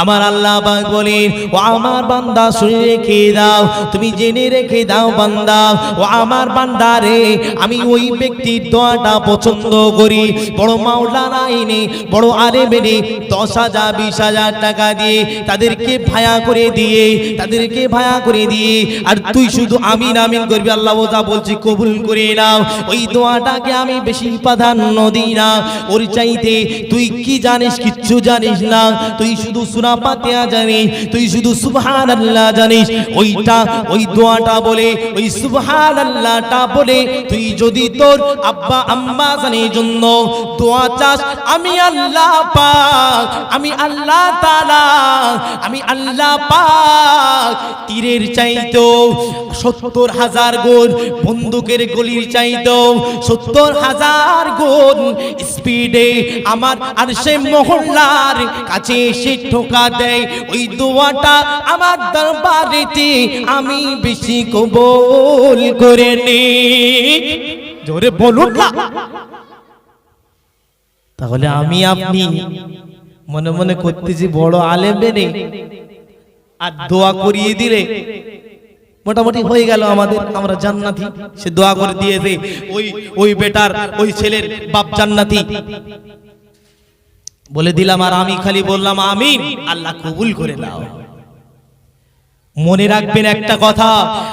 আমার আল্লাহ বলেন, ও আমার বান্দা, শুনে রেখে দাও। তুমি জেনে রেখে দাও বান্দা। ও আমার বান্দা রে, আমি ওই ব্যক্তির দোয়াটা পছন্দ করি। বড় মাওলানা এনে, বড় আরে বেনে দশ হাজার, বিশ হাজার টাকা দিয়ে তাদেরকে ভায়া করে দিয়ে, তাদেরকে ভায়া করে দিয়ে, আর তুই শুধু আমিন আমিন করবি। আল্লাহ ওজা বলছি কবুল করে নাও। ওই দোয়াটাকে আমি বেশি প্রাধান্য দিই না। ওর চাইতে তুই কি জানিস, কিচ্ছু জানিস না। তুই শুধু সুরা পাতিয়া জানিস তুই শুধু সুবহান আল্লাহ জানিস। ওইটা, ওই দোয়াটা বলে, ওই সুবহান আল্লাহটা বলে তুই যদি তোর আব্বা আম্মা জানের জন্য দোয়া চাস, আমি আল্লাহ পাক, আমি আল্লাহ তাআলা, আমি আল্লাহ পাক। তীরের চাইতো সত্তর হাজার গুণ, বন্দুকের গলির চাইতেও সত্তর হাজার গোল স্পিডে আমার আর সে মহল্লার কাছে এসে ঠোকা দেয়। ওই দোয়াটা আমার দরবারেতে আমি বেশি কবুল করে নি। জোরে বলুন না। তাহলে আমি আপনি মনে মনে করতেছি বড় আলেম বেনে আর দোয়া করিয়ে দিলে মোটামুটি হয়ে গেল আমাদের, আমরা জান্নাতি। সে দোয়া করে দিয়েছে, ওই ওই বেটার, ওই ছেলের বাপ জান্নাতি। বলে দিলাম, আর আমি খালি বললাম, আমিন। আল্লাহ কবুল করে নাও। মনে রাখবেন একটা কথা,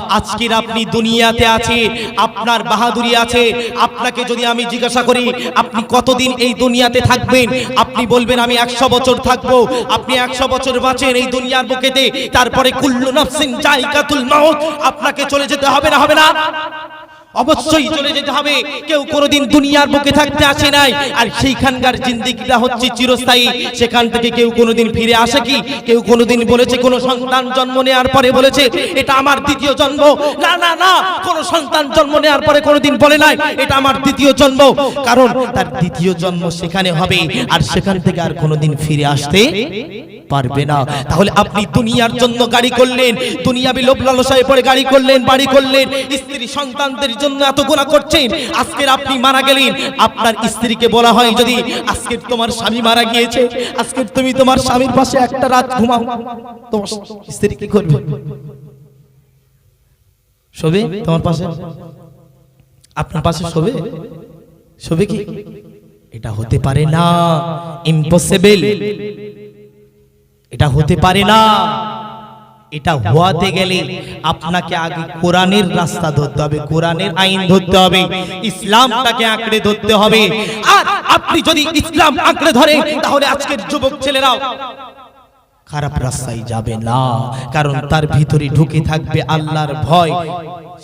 আজকের আপনি দুনিয়াতে আছে, আপনার বাহাদুরি আছে, আপনাকে যদি আমি জিজ্ঞাসা করি, আপনি কতদিন এই দুনিয়াতে থাকবেন? আপনি বলবেন, আমি একশো বছর থাকব। আপনি একশো বছর বাঁচেন এই দুনিয়ার বুকেতে, তারপরে কুল্লু নফসিন জায়গাতুল মাউত, আপনাকে চলে যেতে হবে না হবে না? অবশ্যই চলে যেতে হবে। কেউ কোনোদিন দুনিয়ার বুকে থাকতে আসে নাই। আর সেইখানকার জিন্দিগিটা হচ্ছে চিরস্থায়ী। সেখান থেকে কেউ কোনোদিন ফিরে আসে কি? কেউ কোনোদিন বলেছে কোনো সন্তান জন্ম নেওয়ার পরে বলেছে এটা আমার দ্বিতীয় জন্ম। না না না কোনো সন্তান জন্ম নেওয়ার পরে কোনোদিন বলে নাই এটা আমার দ্বিতীয় জন্ম। কারণ তার দ্বিতীয় জন্ম সেখানে হবে। আর সেখান থেকে আর কোনোদিন ফিরে আসতে পারবে না। তাহলে আপনি দুনিয়ার জন্য গাড়ি করলেন দুনিয়াবি লোভ লালসায় পরে গাড়ি করলেন বাড়ি করলেন। স্ত্রী সন্তানদের জন্য এত গোনা করছেন। আজকের আপনি মারা গেলেন। আপনার স্ত্রীকে বলা হয় যদি আজকের তোমার স্বামী মারা গিয়েছে আজকের তুমি তোমার স্বামীর পাশে একটা রাত ঘুমাও। তোমার স্ত্রী কি করবে? শোবে তোমার পাশে? আপনার পাশে শোবে? শোবে কি? এটা হতে পারে না। ইম্পসিবল এটা হতে পারে না। এটা হওয়াতে গেলে আপনাকে আগে কোরআনের রাস্তা ধরতে হবে কোরআনের আইন ধরতে হবে। ইসলামটাকে আঁকড়ে ধরতে হবে। আর আপনি যদি ইসলাম আঁকড়ে ধরেন তাহলে আজকের যুবক ছেলেরাও খারাপ রাস্তায় যাবে না। কারণ তার ভিতরে ঢুকে থাকবে আল্লাহর ভয়।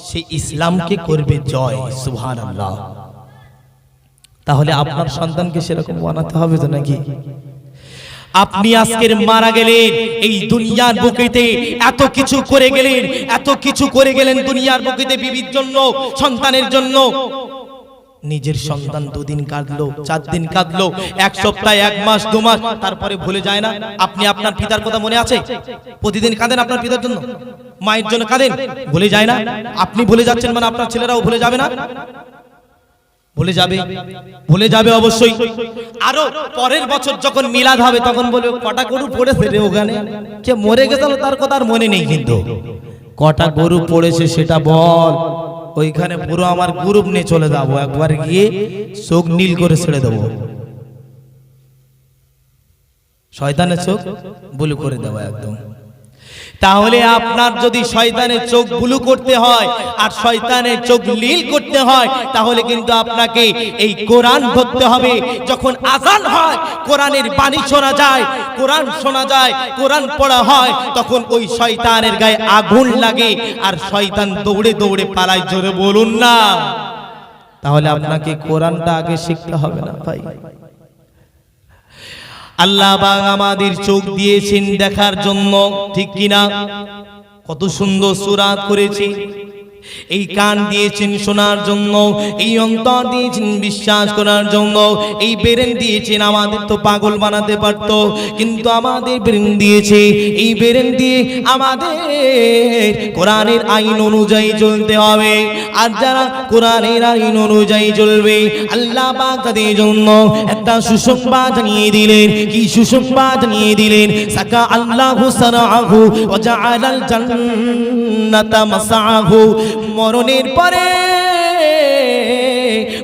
সে ইসলামকে করবে জয়। সুহান আল্লাহ তাহলে আপনার সন্তানকে সেরকম বানাতে হবে তো নাকি? আপনি আজকের মারা গেলেন এই দুনিয়ার বুকেতে এত কিছু করে গেলেন এত কিছু করে গেলেন দুনিয়ার বুকেতে বিবির জন্য সন্তানের জন্য। নিজের সন্তান দুদিন কাঁদলো চার দিন কাঁদলো এক সপ্তাহ এক মাস দু মাস তারপরে ভুলে যায় না। আপনি আপনার পিতার কথা মনে আছে? প্রতিদিন কাঁদেন আপনার পিতার জন্য? মায়ের জন্য কাঁদেন? ভুলে যায় না? আপনি ভুলে যাচ্ছেন মানে আপনার ছেলেরাও ভুলে যাবে না? ভুলে যাবে। ভুলে যাবে অবশ্যই। আরও পরের বছর যখন মিলাদ হবে, তখন বলবে কটা গরু পড়েছে রে ওখানে? কে মরে গেছিল তার কথা আর মনে নেই কিন্তু। কটা গরু পড়েছে সেটা বল। ওইখানে পুরো আমার গ্রুপ নিয়ে চলে যাব। একবার গিয়ে চোখ নীল করে ছেড়ে দেবো। শয়তানের চোখ বুলু করে দেবো একদম। তাহলে আপনার যদি শয়তানের চোখ বুলু করতে হয় আর শয়তানের চোখ লীল করতে হয় তাহলে কিন্তু আপনাকে এই কোরআন ধরতে হবে। যখন আজান হয় কোরআনের বাণী শোনা যায় কোরআন শোনা যায় কোরআন পড়া হয় তখন ওই শয়তানের গায়ে আগুন লাগে আর শয়তান দৌড়ে দৌড়ে পালায় জোরে বলুন না। তাহলে আপনাকে কোরআনটা আগে শিখতে হবে না ভাই। আল্লাহ বা আমাদের চোখ দিয়েছেন দেখার জন্য ঠিক কিনা? কত সুন্দর সুরাত করেছি। এই কান দিয়েছেন শোনার জন্য, এই অন্তর দিয়েছেন বিশ্বাস করার জন্য, এই বেরেন দিয়েছেন আমাদের তো পাগল বানাতে পারত, কিন্তু আমাদের বেরেন দিয়েছে, এই বেরেন দিয়ে আমাদের কোরআনের আইন অনুযায়ী চলতে হবে, আর যারা কোরআনের আইন অনুযায়ী চলবে, আল্লাহ তাদের জন্য একটা সুসংবাদ জানিয়ে দিলেন, কি সুসংবাদ জানিয়ে দিলেন, সাকা আল্লাহু মাসাহু মরণের পরে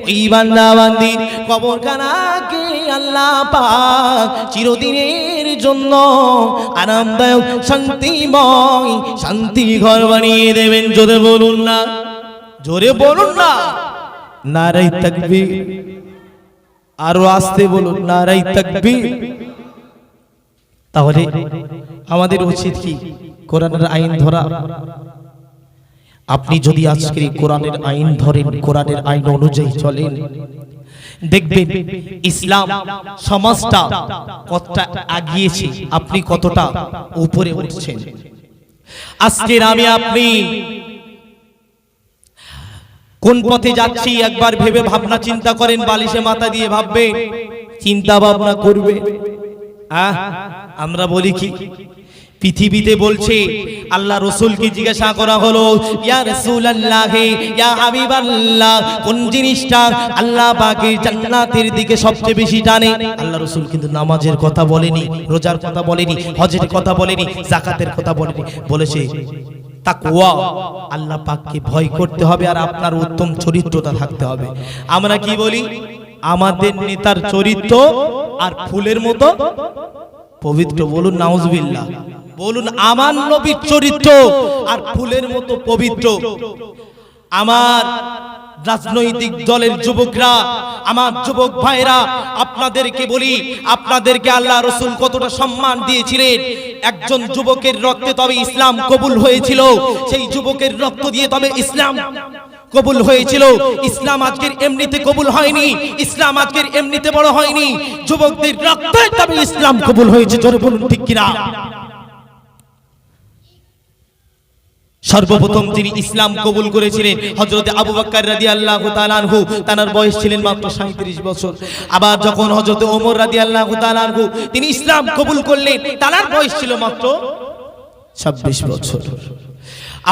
ওই বান্দা বান্দির কবরখানাকে আল্লাহ পাক চিরদিনের জন্য আরামদায়ক, শান্তিময় শান্তি ঘর বানিয়ে দেবেন। জোরে বলুন না। জোরে বলুন না। নারাই তাকবীর। আরও আসতে বলুন নারাই তাকবীর। তাহলে আমাদের উচিত কি? কোরআনের আইন ধরা। আপনি যদি আজকে কোরআনের আইন ধরেন কোরআনের আইন অনুযায়ী চলেন। দেখবেন ইসলাম সমাজটা কতটা আগিয়েছে আপনি কতটা উপরে উঠছেন। আজকের আমি আপনি কোন পথে যাচ্ছি একবার ভেবে ভাবনা চিন্তা করেন বালিশে মাথা দিয়ে ভাববে চিন্তা ভাবনা করবে। আহ, আমরা বলি কি? পৃথিবীতে বলছে, আল্লাহ রসুলকে জিজ্ঞাসা করা হলো, ইয়া রাসূলুল্লাহ, ইয়া হাবিবাল্লাহ, কোন জিনিসটা আল্লাহ পাকের জান্নাতের দিকে সবচেয়ে বেশি টানে? আল্লাহ রসুল কিন্তু নামাজের কথা বলেনি, রোজার কথা বলেনি, হজের কথা বলেনি, জাকাতের কথা বলেনি, বলেছে, তাকওয়া, আল্লাহ পাককে ভয় করতে হবে আর আপনার উত্তম চরিত্রতা থাকতে হবে। আমরা কি বলি? আমাদের নেতার চরিত্র আর ফুলের মতো পবিত্র, বলুন নাউজবিল্লাহ। বলুন, আমার নবীর চরিত্র আর ফুলের মতো পবিত্র। আমার রাজনৈতিক দলের যুবকরা, আমার যুবক ভাইরা আপনাদেরকে বলি, আপনাদেরকে আল্লাহ রসুল কতটা সম্মান দিয়েছিলেন। একজন যুবকের রক্তে তবে ইসলাম কবুল হয়েছিল, সেই যুবকের রক্ত দিয়ে তবে ইসলাম কবুল হয়েছিল। ইসলাম আজকের এমনিতে কবুল হয়নি, ইসলাম আজকের এমনিতে বড় হয়নি। যুবকদের রক্তে তবে ইসলাম কবুল হয়েছে, জোরে বলুন ঠিক কিনা? সর্বপ্রথম তিনি ইসলাম কবুল করেছিলেন হজরত আবু বাক্কার রাদি আল্লাহ তালানহু তানার বয়স ছিলেন মাত্র সাঁত্রিশ বছর। আবার যখন হজরত ওমর রাদি আল্লাহ তালানহু তিনি ইসলাম কবুল করলেন, তানার বয়স ছিল মাত্র ছাব্বিশ বছর।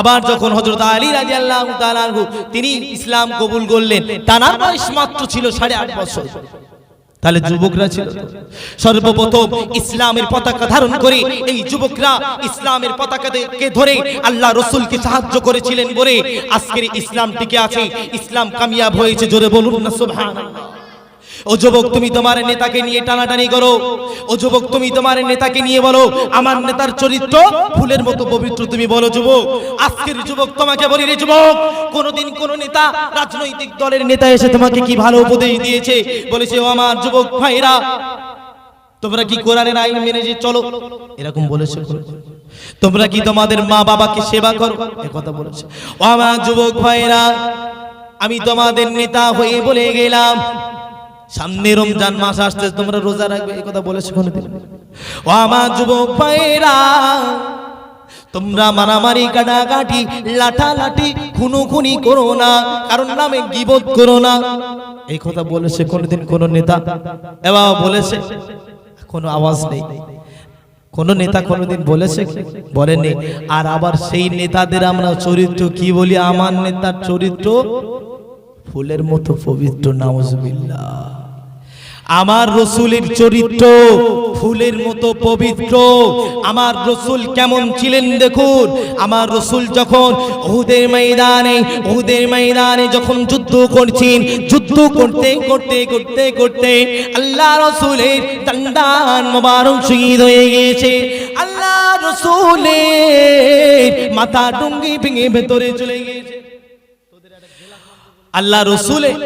আবার যখন হজরত আলী রাজি আল্লাহ তালানহু তিনি ইসলাম কবুল করলেন, তানার বয়স মাত্র ছিল সাড়ে আট বছর। তাহলে যুবকরা ছিল। সর্বপ্রথম ইসলামের পতাকা ধারণ করে এই যুবকরা ইসলামের পতাকাকে ধরে আল্লাহ রসুলকে সাহায্য করেছিলেন বলে আজকের ইসলাম টিকে আছে। ইসলাম কামিয়াব হয়েছে, জোরে বলুন না, সুবহানাল্লাহ। ও যুবক, তুমি তোমার নেতাকে নিয়ে টানাটানি করো। ও যুবক, তুমি তোমার নেতাকে নিয়ে বলো, আমার নেতার চরিত্র ফুলের মতো পবিত্র, তুমি বলো, যুবক, আজকের যুবক তোমাকে বলি রে যুবক, কোনদিন কোন নেতা রাজনৈতিক দলের নেতা এসে তোমাকে কি ভালো উপদেশ দিয়েছে? বলেছে, ও আমার যুবক ভাইরা, তোমরা কি কোরআনের আইন মেনে যে চলো? এরকম বলেছে তোমরা কি তোমাদের মা বাবাকে সেবা করো? কথা বলেছে। ও আমার যুবক ভাইরা, আমি তোমাদের নেতা হয়ে বলে গেলাম। সামনে রমজান মাস আসতে তোমরা রোজা রাখবে, এই কথা বলে বলেছ কোনদিন ও আমার যুবক ভাইরা তোমরা মারামারি, কাটাকাটি, লাঠালাঠি, খুনোখুনি করো না, কারণ নামে গিবত করো না। এই কথা বলেছে কোনদিন কোন নেতা। এবার বলেছে, কোনো আওয়াজ নেই। কোন নেতা কোনদিন বলেছে বলেনি। আর আবার সেই নেতাদের আমরা চরিত্র কি বলি? আমার নেতার চরিত্র ফুলের মতো পবিত্র, নাউজুবিল্লাহ। আমার রসুলের চরিত্র ফুলের মতো পবিত্র। আমার রসুল কেমন ছিলেন দেখুন। আমার রসুল যখন ওহুদের ময়দানে ওহুদের ময়দানে যখন যুদ্ধ করছেন, যুদ্ধ করতে করতে করতে করতে আল্লাহ রসুলের দান্দান মোবারক শহীদ হয়ে গিয়েছে। আল্লাহ রসুলের মাথা ডুঙ্গি ভেঙে ভেতরে চলে গিয়েছে। আল্লাহ রসুলের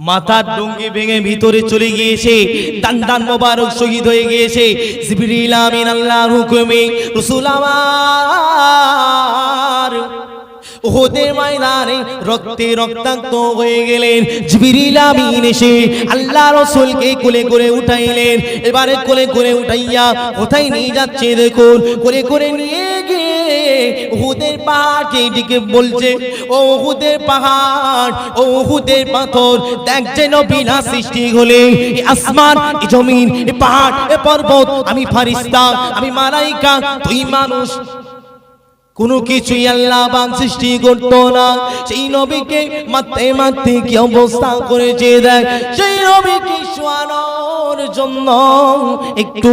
মাথার ডুঙ্গি ভেঙে ভিতরে চলে গিয়েছে। দান দান মোবারক শহীদ হয়ে গিয়েছে। জিবরিল আমিন আল্লাহর হুকুমে রাসূল আমার ওহদের ময়দানে রক্তে রক্তাক্ত হয়ে গেলেন। জিবরিল আমিন এসে আল্লাহ রাসূলকে কোলে করে উঠাইলেন। এবারে কোলে করে উঠাইয়া কোথায় নিয়ে যাচ্ছে দেখুন। কোলে করে নিয়ে গিয়ে উহুদের পাহাড়কে দিকে বলছে, ও উহুদের পাহাড়, ও উহুদের পাথর, দেখ যেন বিনা সৃষ্টি হলে। এই আসমান এই জমিন, এ পাহাড়, এ পর্বত, আমি ফারিস্তা, আমি মালাইকা, তুই মানুষ। কোনো কিছুই আল্লাহ বান সৃষ্টি করতো না। সেই নবীকে মারতে মারতে কি অবস্থা করেছে দেখ? সেই নবীকে শোয়ানোর জন্য একটু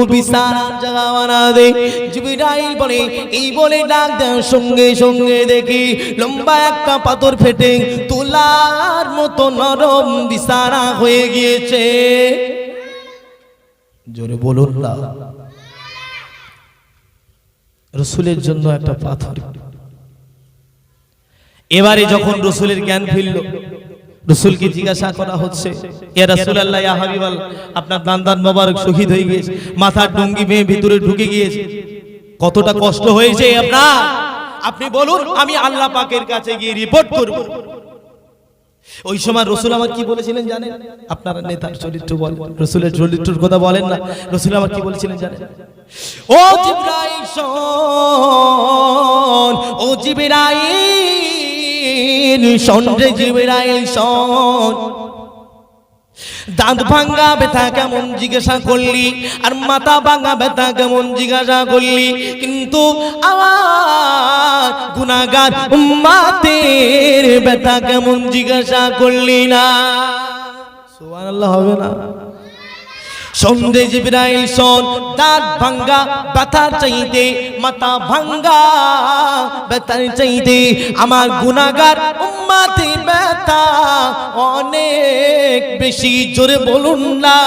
দে। জিবিরাইল বলে এই বলে ডাক দেওয়ার সঙ্গে সঙ্গে দেখি লম্বা একটা পাথর ফেটে তোলার মতো নরম বিছানা হয়ে গিয়েছে। জোরে বলুন না। রসুলের জন্য একটা পাথর। এবারে যখন রসুলের জ্ঞান ফিরল, রসুলকে জিজ্ঞাসা করা হচ্ছে হাবিবাল, আপনার দান্দান মোবারক শহীদ হয়ে গিয়েছে, মাথার ডুঙ্গি মেয়ে ভিতরে ঢুকে গিয়েছে। কতটা কষ্ট হয়েছে আপনার? আপনি বলুন, আমি আল্লাহ পাকের কাছে গিয়ে রিপোর্ট করব। ওই সময় রসুল আমার কি বলেছিলেন জানেন? আপনারা নেতার চরিত্র বলেন রসুলের চরিত্রের কথা বলেন না। রসুল আমার কি বলেছিলেন জানেন? ও জিব্রাইল ও জিব্রাইল, শোন রে জিব্রাইল, শোন। দাঁত ভাঙ্গা ব্যথা কেমন জিজ্ঞাসা করলি? আর মাথা ভাঙ্গা ব্যথা কেমন জিজ্ঞাসা করলি? কিন্তু আমার গুণাগার উম্মাতের ব্যথা কেমন জিজ্ঞাসা করলি না। সুবহানাল্লাহ, হবে না। সন্ধে জিব্রাইল শোন, দাঁত ভাঙ্গা, ব্যথা চাইতে, মাথা ভাঙ্গা, ব্যথা চাইতে, আমার গুনাগার উম্মাতে ব্যথা অনেক বেশি, জোরে বলুন না।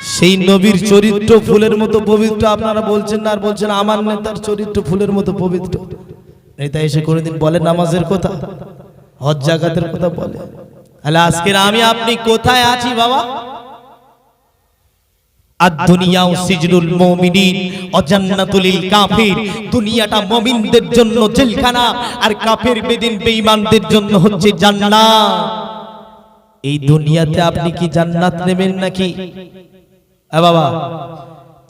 সেই নবীর চরিত্র ফুলের মতো পবিত্র, আপনারা বলছেন না আর বলছেন আমার নেতার চরিত্র ফুলের মতো পবিত্র। নেতা এসে কোনোদিন বলে নামাজের কথা? হজ জাগাতের কথা বলে? তাহলে আজকের আমি আপনি কোথায় আছি বাবা? আদ-দুনিয়াউ সিজনুল মুমিনিন ও কাফির। দুনিয়াটা মুমিনদের জন্য জেলখানা, আর কাফের বেদিন বেঈমানদের জন্য হচ্ছে জান্নাত। এই দুনিয়াতে আপনি কি জান্নাত নেবেন নাকি? এ বাবা,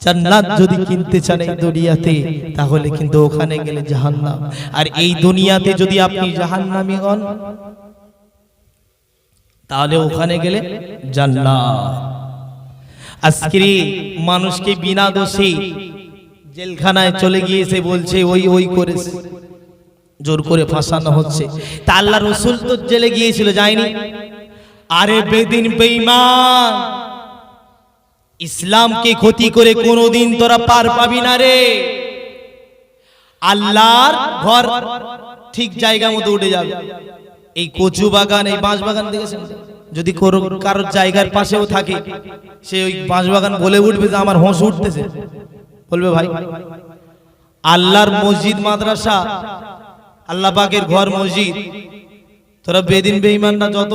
জান্নাত যদি কিনতে চান এই দুনিয়াতে, তাহলে কিন্তু ওখানে গেলে জাহান্নাম। আর এই দুনিয়াতে যদি আপনি জাহান্নামী হন, তাহলে ওখানে গেলে জান্নাত। আজকের এই মানুষকে বিনা দোষে জেলখানায় চলে গিয়েছে বলছে, ওই ওই করেছে। জোর করে ফাঁসানো হচ্ছে। তা আল্লাহ রসুল তো জেলে গিয়েছিল, যায়নি। আরে বেদিন বেঈমান, ইসলামকে ক্ষতি করে কোনোদিন তোরা পার পাবি না রে। আল্লাহর ঘর ঠিক জায়গা মতো উঠে যাবে। এই কচু বাগান এই বাঁশ বাগান দেখেছেন? যদি কোনো কারোর জায়গার পাশেও থাকে, সে ওই বাঁশ বাগান বলে উঠবে যে আমার হোঁস উঠতেছে। বলবে ভাই, আল্লাহর মসজিদ, মাদ্রাসা, আল্লাহ পাকের ঘর, মসজিদ, তোরা বেদিন বেঈমান না যত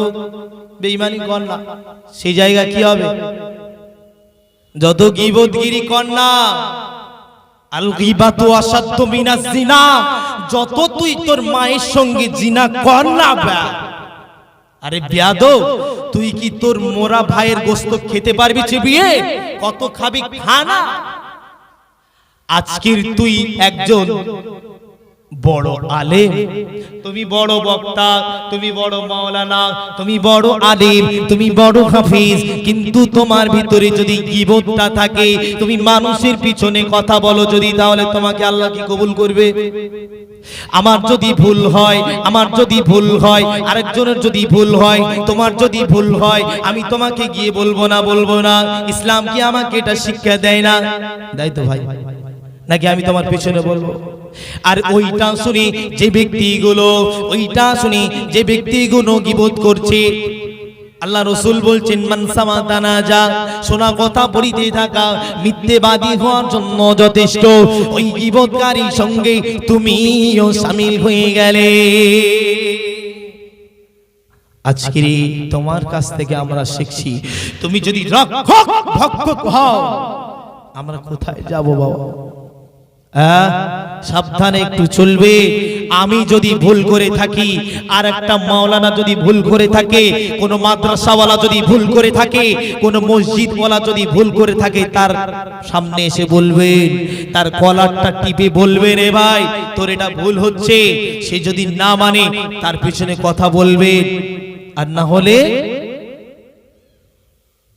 বেঈমানি কর না সেই জায়গা কি হবে? যত গিবতগিরি কর না যত তুই তোর মায়ের সঙ্গে জিনা কর না বে আরে বিয়াদো তুই কি তোর মোরা ভাইয়ের গোস্ত খেতে পারবি চিবিয়ে? কত খাবি খানা? আজকের তুই একজন বড় আলেম। তুমি বড় বক্তা, তুমি বড় মাওলানা, তুমি বড় আলেম, তুমি বড় হাফিজ। কিন্তু তোমার ভিতরে যদি গিবতটা থাকে, তুমি মানুষের পিছনে কথা বলো যদি, তাহলে তোমাকে আল্লাহ কি কবুল করবে? আমার যদি ভুল হয়, আমার যদি ভুল হয়, আরেকজনের যদি ভুল হয়, তোমার যদি ভুল হয়, আমি তোমাকে গিয়ে বলব না বলব না। ইসলাম কি আমাকে এটা শিক্ষা দেয় না? দেয় তো ভাই। নাকি আমি তোমার পিছনে বলব? আর ওইটা শুনি যে ব্যক্তিগুলো ওইটা শুনি যে ব্যক্তিগুলো গিবোধ করছে। আল্লাহ রসুল বলছেন মানসামা দানা যা শোনা কথা পড়িতে থাকা মিথ্যেবাদী হওয়ার জন্য যথেষ্ট। ওই গিবৎকারী সঙ্গে তুমিও সামিল হয়ে গেলে। আজকের এই তোমার কাছ থেকে আমরা শিখছি তুমি যদি রক্ষক ভক্ষক হও আমরা কোথায় যাব বাবা? হ্যাঁ? সাবধানে একটু চলবে। আমি যদি ভুল করে থাকি আর একটা মাওলানা যদি ভুল করে থাকে, কোন মাদ্রাসাওয়ালা যদি ভুল করে থাকে, কোন মসজিদওয়ালা যদি ভুল করে থাকে, তার সামনে এসে বলবেন তার কলারটা টিপে বলবেন রে ভাই, তোর এটা ভুল হচ্ছে। সে যদি না মানে তার পিছনে কথা বলবেন আর না হলে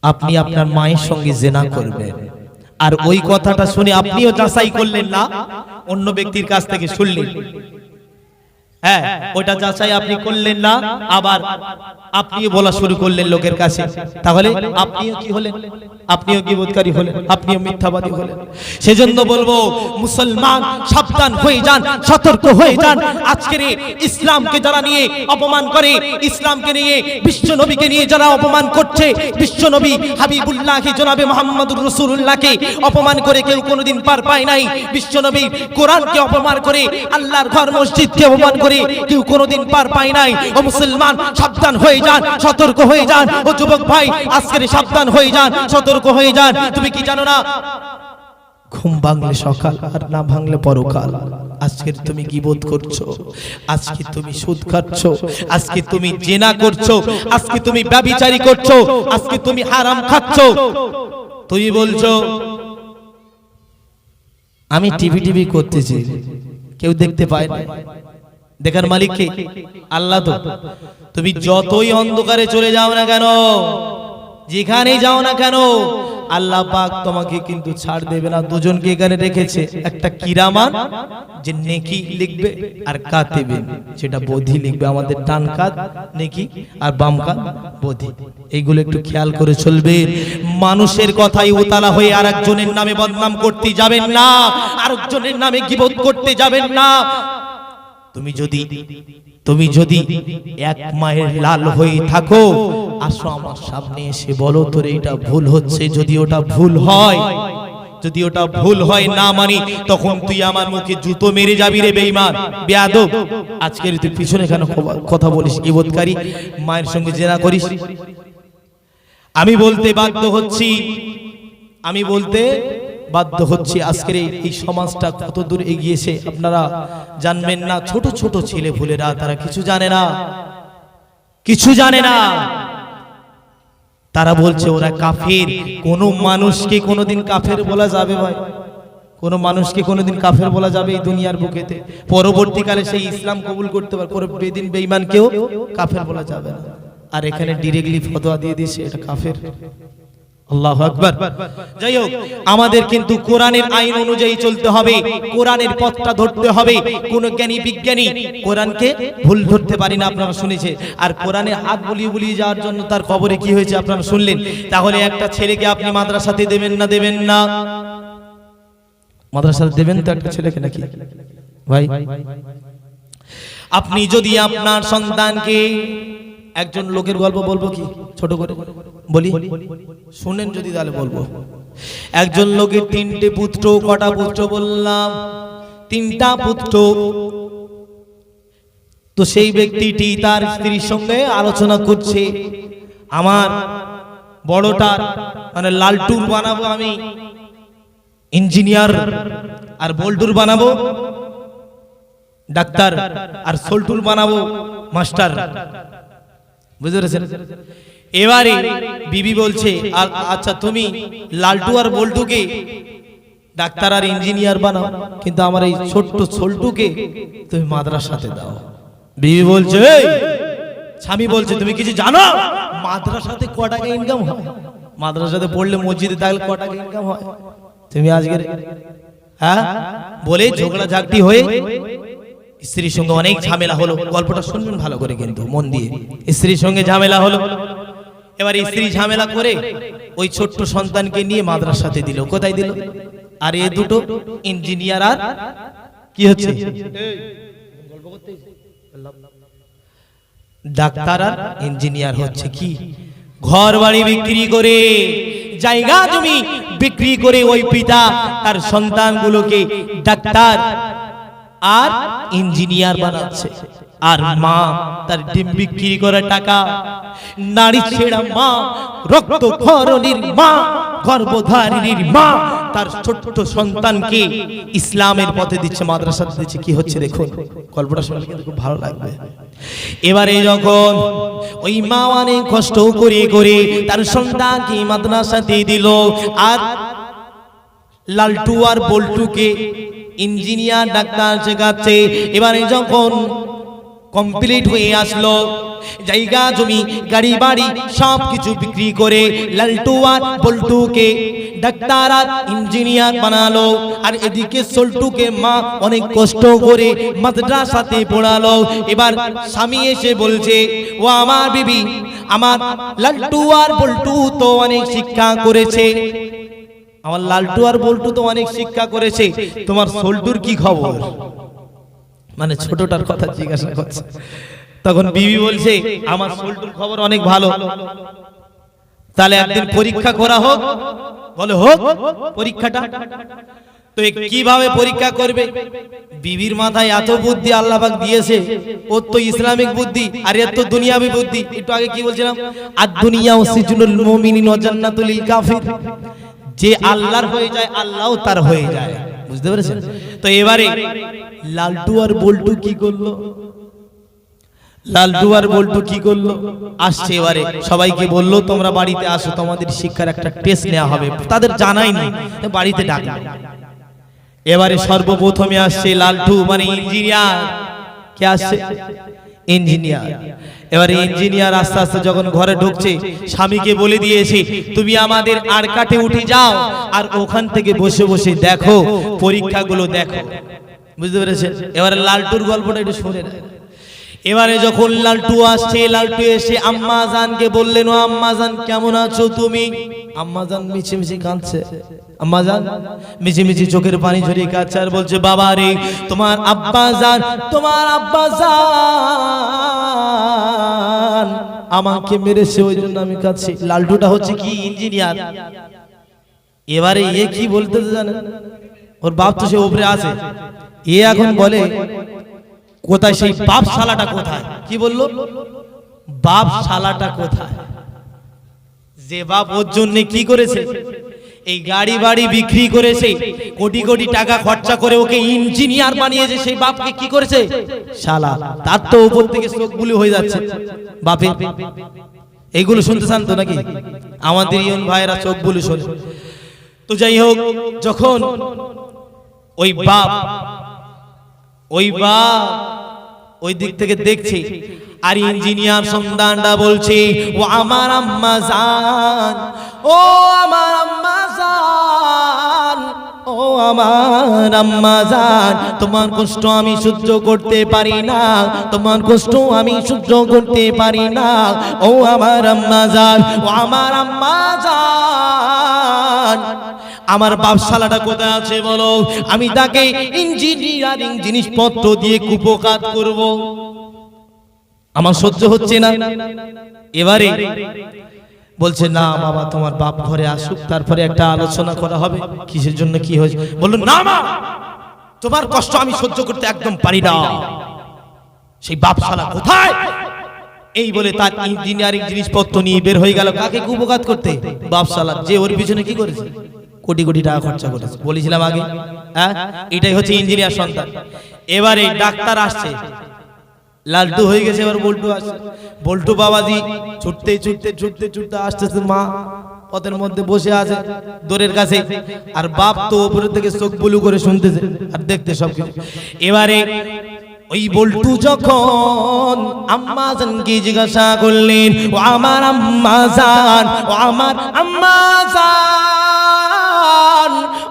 আপনি আপনার মায়ের সঙ্গে জেনা করবেন। আর ওই কথাটা শুনে আপনিও যাচাই করলেন না? অন্য ব্যক্তির কাছ থেকে শুনলেন। হ্যাঁ ওটা যাচাই আপনি করলেন না আবার আপনিও বলা শুরু করলেন লোকের কাছে। তাহলে আপনিও কি হলেন? আপনিও কি বোধকারী হলেন, আপনিও মিথ্যাবাদী হলেন। সেজন্য বলব, মুসলমান, সাবধান হয়ে যান, সতর্ক হয়ে যান। আজকের ইসলামকে যারা নিয়ে অপমান করে, ইসলামকে নিয়ে বিশ্ব নবীকে নিয়ে যারা অপমান করছে, বিশ্ব নবী হাবিবুল্লাহকে জনাবে মোহাম্মদুর রসুল্লাহকে অপমান করে কেউ কোনোদিন পার পায় নাই। বিশ্ব নবী কোরআনকে অপমান করে, আল্লাহর ঘর মসজিদকে অপমান করে কেউ কোনোদিন পার পায় নাই। ও মুসলমান, সাবধান হয়ে যান, সতর্ক হয়ে যান। ও যুবক ভাই, আজকের সাবধান হয়ে যান, সতর্ক হয়ে যান। তুমি কি জানো না? ঘুম ভাঙলে সকাল আর না ভাঙলে পরকাল। আজকে তুমি করছ? আজকে তুমি সুদ খাচ্ছ? আজকে তুমি জেনা করছ? আজকে তুমি ব্যভিচারী করছ? আজকে তুমি হারাম খাচ্ছ? তুমি বলছো, আমি টিভি টিভি করতেছি, কেউ দেখতে পায় না। দেখার মালিক কে? আল্লাহ তো। তুমি যতই অন্ধকারে চলে যাও না কেন যেখানেই যাও না কেন আল্লাহ পাক তোমাকে কিন্তু ছাড় দেবে না। দুজনকে এখানে রেখেছে। একটা কিরামান যে নেকি লিখবে আর কাতেবে সেটা বোধি লিখবে। আমাদের ডান কাত নেকি আর বাম কাত বধি এইগুলো একটু খেয়াল করে চলবে। মানুষের কথাই উতালা হয়ে আর একজনের নামে বদনাম করতে যাবেন না। আরেকজনের নামে গিবত করতে যাবেন না। তুমি যদি তুমি যদি এক মায়ের লাল হয়ে থাকো, আসো আমার সামনে এসে বলো তোর এটা ভুল হচ্ছে, যদি ওটা ভুল হয়, যদি ওটা ভুল হয় না মানি, তখন তুই আমার মুখে জুতো মেরে যাবি রে বেঈমান। বেয়াদব, আজকের তুই পিছনে কেন কথা বলিস ইবতকারী মায়ের সঙ্গে জেনা করিস? আমি বলতে বাধ্য হচ্ছি, আমি বলতে বাধ্য হচ্ছি আজকের এই- সমাজটা কত দূর এগিয়েছে। আপনারা জানবেন না, ছোট ছোট ছেলে ভুলেরা, তারা কিছু জানে না। কিছু জানে না। তারা বলছে, ওরা কাফের। কোন মানুষকে কোনোদিন কাফের বলা যাবে ভাই। কোন মানুষকে কোনোদিন কাফের বলা যাবে এই দুনিয়ার বুকেতে। পরবর্তীকালে সেই ইসলাম কবুল করতে পারে। পরে বেদিন বেঈমানকেও কাফের বলা যাবে না। আর এখানে ডিরেক্টলি ফতোয়া দিয়ে দিয়েছে, এটা কাফের। আল্লাহ আকবার যাই হোক আমাদের কিন্তু কোরআনের আইন অনুযায়ী চলতে হবে কোরআনের পথটা ধরতে হবে কোন জ্ঞানী বিজ্ঞানী কোরআনকে ভুল ধরতে পারি না আপনারা শুনেছে আর কোরআনে হাত বুলিয়ে বুলিয়ে যাওয়ার জন্য তার খবরে কি হয়েছে আপনারা শুনলেন তাহলে একটা ছেলেকে আপনি মাদ্রাসাতে দেবেন না দেবেন না মাদ্রাসাতে দেবেন তো একটা ছেলেকে নাকি ভাই আপনি যদি আপনার সন্তানকে একজন লোকের গল্প বলব কি? ছোট করে। বলি? শুনেন যদি তাহলে বলব। একজন লোকের তিনটে পুত্র, কটা পুত্র বললাম। তিনটা পুত্র। তো সেই ব্যক্তিটি তার স্ত্রীর সঙ্গে আলোচনা করছে। আমার বড়টার মানে লালটুর বানাবো আমি। ইঞ্জিনিয়ার আর বোল্টুর বানাবো। ডাক্তার আর সোলটুল বানাবো। মাস্টার। বুঝতে পেরেছেন? এবারে বিবি বলছে আচ্ছা তুমি লালটু আর বল্টুকে ডাক্তার আর ইঞ্জিনিয়ার বানাও, কিন্তু আমার এই ছোট্ট সোলটুকে তুমি মাদ্রাসাতে দাও। বিবি বলছে স্বামী বলছে, তুমি কিছু জানো? মাদ্রাসাতে ক টাকা ইনকাম হয়? মাদ্রাসাতে পড়লে মসজিদে থাকলে ক টাকা ইনকাম হয়? তুমি আজকের হ্যাঁ বলে ঝগড়া ঝাঁকটি হয়ে স্ত্রীর সঙ্গে অনেক ঝামেলা হলো। গল্পটা শুনবেন ভালো করে কিন্তু মন দিয়ে। স্ত্রীর সঙ্গে ঝামেলা হলো। এবার স্ত্রী ঝামেলা করে ওই ছোট্ট সন্তানকে নিয়ে মাদ্রাসাতে দিল। কোথায় দিল? আর এ দুটো ইঞ্জিনিয়ার আর কি হচ্ছে? ডাক্তার আর ইঞ্জিনিয়ার হচ্ছে কি? ঘর বাড়ি বিক্রি করে জায়গা জমি বিক্রি করে ওই পিতা তার সন্তানগুলোকে ডাক্তার আর ইঞ্জিনিয়ার বানাচ্ছে। আর মা তার ডিম বিক্রি করে টাকা। নারী ছেড়া মা, রক্ত খরণীর মা, গর্ভধারিণীর মা, তার ছোট্ট সন্তানকে ইসলামের পথে দিচ্ছে মাদ্রাসা দিচ্ছে। কি হচ্ছে দেখুন, গল্পটা কিন্তু খুব ভালো লাগবে। এবারে যখন ওই মা অনেক কষ্ট করে করে তার সন্তানকে মাদ্রাসা দিয়ে দিল, আর লালটু আর বল্টুকে ইঞ্জিনিয়ার ডাক্তার শেখাচ্ছে। এবারে যখন কমপ্লিট হয়ে আসলো, জায়গা, জমি, গাড়ি, বাড়ি সব কিছু বিক্রি করে লালটু আর বল্টুকে ডাক্তার আর ইঞ্জিনিয়ার বানালো। আর এদিকে সল্টুকে মা অনেক কষ্ট করে মাদ্রাসাতে পড়ালো। এবার স্বামী এসে বলছে, ও আমার বিবি, আমার লালটু আর বল্টু তো অনেক শিক্ষা করেছে। আমার লালটু আর বল্টু তো অনেক শিক্ষা করেছে। তোমার সোল্টুর কি খবর? মানে ছোটটার কথা জিজ্ঞাসা করছে। তখন বিবি বলছে, আমার সোল্টুর খবর অনেক ভালো। তাহলে একদিন পরীক্ষা করা হোক। বলে, হোক, পরীক্ষাটা। তো কীভাবে পরীক্ষা করবে? বিবির মাথায় এত বুদ্ধি আল্লাহফাক দিয়েছে। ওর তো ইসলামিক বুদ্ধি, আর এর তো দুনিয়াবি বুদ্ধি। একটু আগে কি বলছিলাম? আর দুনিয়া ও সিজনুল মুমিনিন ওয়া কাফির। যে আল্লাহর হয়ে যায়, আল্লাহও তার হয়ে যায়। বুঝতে পেরেছেন? তো এবারে লালটু আর বল্টু কি করল? লালটু আর বল্টু কি করল? আসছে এবারে। সবাইকে বলল, তোমরা বাড়িতে আসো, তোমাদের শিক্ষার একটা টেস্ট নেওয়া হবে। তাদের জানাই নি বাড়িতে ডাকলো এবারে সর্বপ্রথমে আসছে লালটু মানে ইঞ্জিনিয়ার। কে আসছে? ইঞ্জিনিয়ার। এবারে ইঞ্জিনিয়ার আস্তে আস্তে যখন ঘরে ঢুকছে, স্বামীকে বলে দিয়েছে, তুমি আমাদের আর কাটে উঠে যাও আর ওখান থেকে বসে বসে দেখো, পরীক্ষাগুলো দেখো। বুঝতে পেরেছেন? এবারে লালটুর গল্পটা একটু শুনে নেয় এবারে যখন লালটু আসছে, লালটু এসে আম্মা জানকে বললেন, ও আম্মা জান, কেমন আছো তুমি? আম্মা জান মিছি মিছি কাঁদছে। আম্মা জান মিছি মিছি চোখের পানি ঝরিয়ে কাঁদছে আর বলছে, বাবা রে, তোমার আব্বা জান, তোমার আব্বা জান আমাকে মেরেছে, ওই জন্য আমি কাঁদছি। লালটুটা হচ্ছে কি ইঞ্জিনিয়ার? এবারে এ কি বলতে জানেন? ওর বাপ তো সে উপরে আছে। এ এখন বলে কোথায় সেই বাপ শালাটা কোথায়? কি বলল? বাপ শালাটা কোথায়? যে বাপ ওর জন্য কি করেছে? এই গাড়ি বাড়ি বিক্রি করেছে কোটি কোটি টাকা খরচা করে ওকে ইঞ্জিনিয়ার বানিয়েছে সেই বাপকে কি করেছে? শালা তার তো উপর থেকে চোখ বুলি হয়ে যাচ্ছে। বাপে এইগুলো শুনতে চান তো নাকি? আমাদের ইয়ন ভাইয়েরা চোখ বুলি শোনে। তো যাই হোক যখন ওই বাপ ওই বা ওই দিক থেকে দেখছি। আর ইঞ্জিনিয়ার সন্ধানটা বলছে, ও আমার আম্মা জান, ও আমার আম্মা জান, ও আমার আম্মা জান, তোমার কষ্ট আমি সহ্য করতে পারি না, তোমার কষ্ট আমি সহ্য করতে পারি না, ও আমার আম্মা জান, ও আমার আম্মা জান। আমার বাপশালাটা কোথায় আছে বলো? আমি তাকে ইঞ্জিনিয়ারিং জিনিসপত্র দিয়ে কুপকাত করব। আমার সহ্য হচ্ছে না। এবারে বলছে, না বাবা, তোমার বাপ ঘরে আসুক, তারপরে একটা আলোচনা করা হবে। কিসের জন্য কি হয়েছে? বলল, না মা, তোমার কষ্ট আমি সহ্য করতে একদম পারি না। সেই বাপশালা কোথায়? এই বলে তার ইঞ্জিনিয়ারিং জিনিসপত্র নিয়ে বের হয়ে গেল। কাকে কুপকাত করতে? বাপশালা, যে ওর পিছনে কি করেছে? কোটি কোটি টাকা খরচা করেছে। বলেছিলাম আগে হ্যাঁ? এটাই হচ্ছে ইঞ্জিনিয়ার সন্তান। এবারে ডাক্তার আসছে। লালটু হয়ে গেছে, এবার বল্টু আসছে। বল্টু বাবাজি ছুটতে ছুটতে ছুটতে ছুটতে আস্তে আস্তে মা, পথের মধ্যে বসে আছে, দোরের কাছে। আর বাপ তো উপরের থেকে চোখ বুলু করে শুনতেছে আর দেখতে সবকিছু। এবারে ওই বল্টু যখন আম্মা জানকে জিজ্ঞাসা করলেন, ও আমার আম্মা জান, ও আমার আম্মা জান।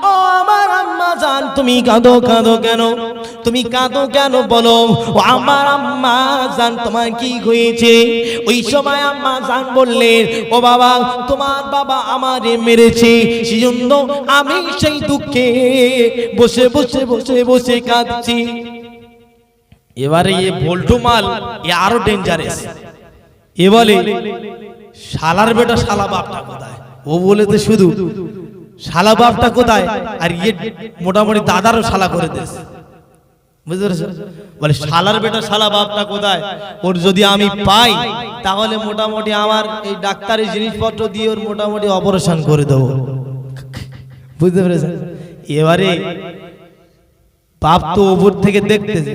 ও আমার আম্মা জান, তুমি কাঁদো কাঁদো কেন? তুমি কাঁদো কেন বলো? ও আমার আম্মা জান, তোমার কি হয়েছে? ওই সময় আম্মা জান বললেন, ও বাবা, তোমার বাবা আমারে মেরেছে। সেজন্য আমি সেই দুঃখে বসে বসে বসে বসে কাঁদছি। এবারে এ ভোল্টু মাল, এ আরও ডেঞ্জারাস এ বলে, শালার বেটা শালা বাপটা কোথায়? ও বলে তো শুধু শালা বাপটা কোথায়? আর ইয়ে মোটামুটি দাদারও শালা করে দেশ। বুঝতে পেরেছ বলে, শালার বেটা, শালা বাপটা কোথায়? ওর যদি আমি পাই, তাহলে মোটামুটি আমার এই ডাক্তারি জিনিসপত্র দিয়ে ওর মোটামুটি অপারেশন করে দেবো। বুঝতে পেরেছেন? এবারে বাপ তো ওপর থেকে দেখতেছে।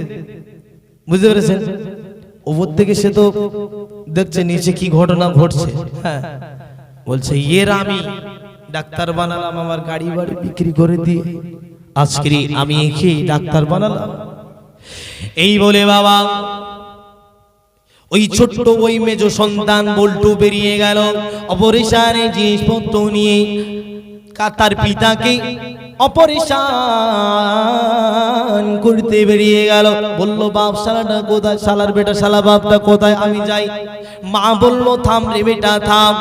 বুঝতে পেরেছেন? ওপর থেকে সে তো দেখছে, নিচে কি ঘটনা ঘটছে? হ্যাঁ। বলছে এর আমি ডাক্তার বানালাম, আমার গাড়ি বাড়ি বিক্রি করে দিয়ে আজকে আমি একে ডাক্তার বানালাম। এই বলে বাবা, ওই ছোট্ট ওই মেজ সন্তান বল্টু বেরিয়ে গেল। অপরেশানে জিনিসপত্র নিয়ে কাতার পিতাকে অপরেশান করতে বেরিয়ে গেল। বলল, বাপ, শালাটা কোথায়? শালার বেটা, শালা বাপটা কোথায়? আমি যাই। মা বলল, থাম রে বেটা, থাম।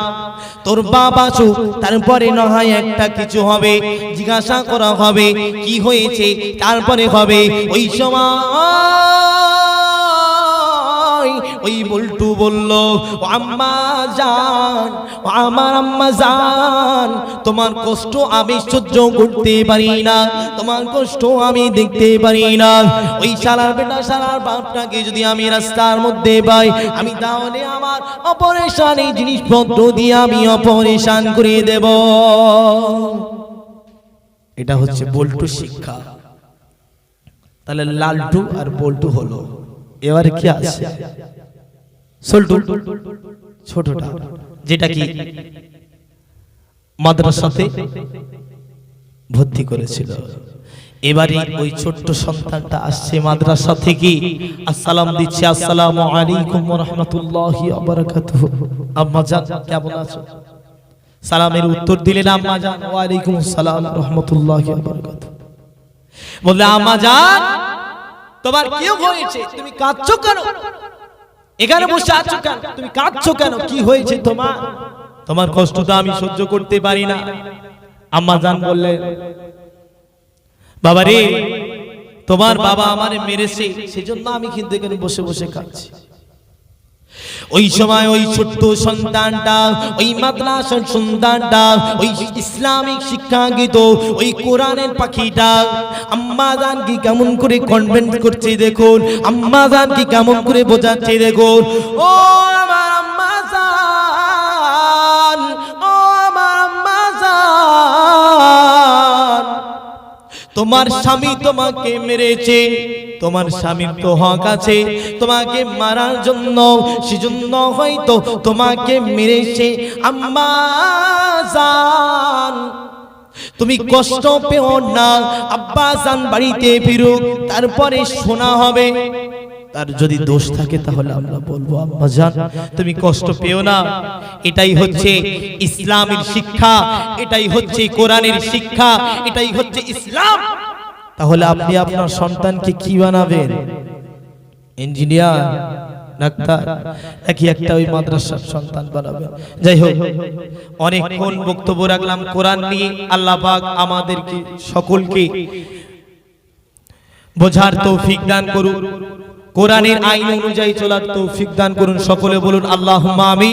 তোর বাবা আছো তারপরে না হয় একটা কিছু হবে, জিজ্ঞাসা করা হবে, কি হয়েছে, তারপরে হবে। ওই সময় ওই বল্টু বলল আম্মা জান আমার আম্মা জান, তোমার কষ্ট আমি সহ্য করতে পারি না, তোমার কষ্ট আমি দেখতে পারি না। ওই শালার বেটা, শালার বাপটাকে যদি আমি রাস্তার মধ্যে পাই, আমি তাহলে আমার অপারেশন এই জিনিসপত্র দিয়ে আমি অপারেশন করে দেব। এটা হচ্ছে বল্টু শিক্ষা। তাহলে লালটু আর বল্টু হলো। এবারে কি আছে? ছোটটা, যেটা কি মাদ্রাসাতে ভর্তি করেছিল। এবারে ওই ছোট্ট সন্তানটা আসছে মাদ্রাসা থেকে। আসসালাম দিচ্ছে আলাইকুম আম্মা জান, কেমন আছো? সালামের উত্তর দিলেন আম্মা জান ওয়া আলাইকুম আসসালাম বললে, আম্মা জান, তোমার কি হয়েছে? তুমি কাঁদছো কেন? এখানে বসে আছো কেন? তুমি কাঁদছো কেন? কি হয়েছে তোমার? তোমার কষ্টটা আমি সহ্য করতে পারি না। আম্মা জান বললেন বাবা রে তোমার বাবা আমার মেরেছে সেজন্য আমি কিন্তু এখানে বসে বসে কাঁদছি। ওই সময় ওই ছোট্ট সন্তানটা, ওই মাদ্রাসার সন্তানটা, ওই ইসলামিক শিক্ষা গীত ওই কোরআনের পাখিটা আম্মাদান কি কেমন করে কনভেন্ট করছে দেখুন আম্মাদান কি কেমন করে বোঝাচ্ছে দেখুন। ও আমার আম্মাজান ও আমার আম্মাজান তোমার স্বামী তোমাকে মেরেছে। তোমার স্বামীর তো হক আছে, তোমাকে মারার জন্য, সেজন্য হয়তো তোমাকে মেরেছে। আম্মা তুমি কষ্ট পেও না, আব্বা জান বাড়িতে ফিরুক, তারপরে শোনা হবে। তার যদি দোষ থাকে তাহলে আমরা বলব, আম্মা জান, তুমি কষ্ট পেও না। এটাই হচ্ছে ইসলামের শিক্ষা, এটাই হচ্ছে কোরআনের শিক্ষা, এটাই হচ্ছে ইসলাম। তাহলে আপনি আপনার সন্তানকে কি বানাবেন? Engineer doctor? নাকি একটা ওই মাদ্রাসার সন্তান বানাবেন? যাই হোক অনেকক্ষণ বক্তব্য রাখলাম কোরআন নিয়ে। আল্লাহ পাক আমাদেরকে সকলকে বোঝার তৌফিক দান করুন কোরআনের আইন অনুযায়ী চলার তৌফিক দান করুন। সকলে বলুন আল্লাহ আমি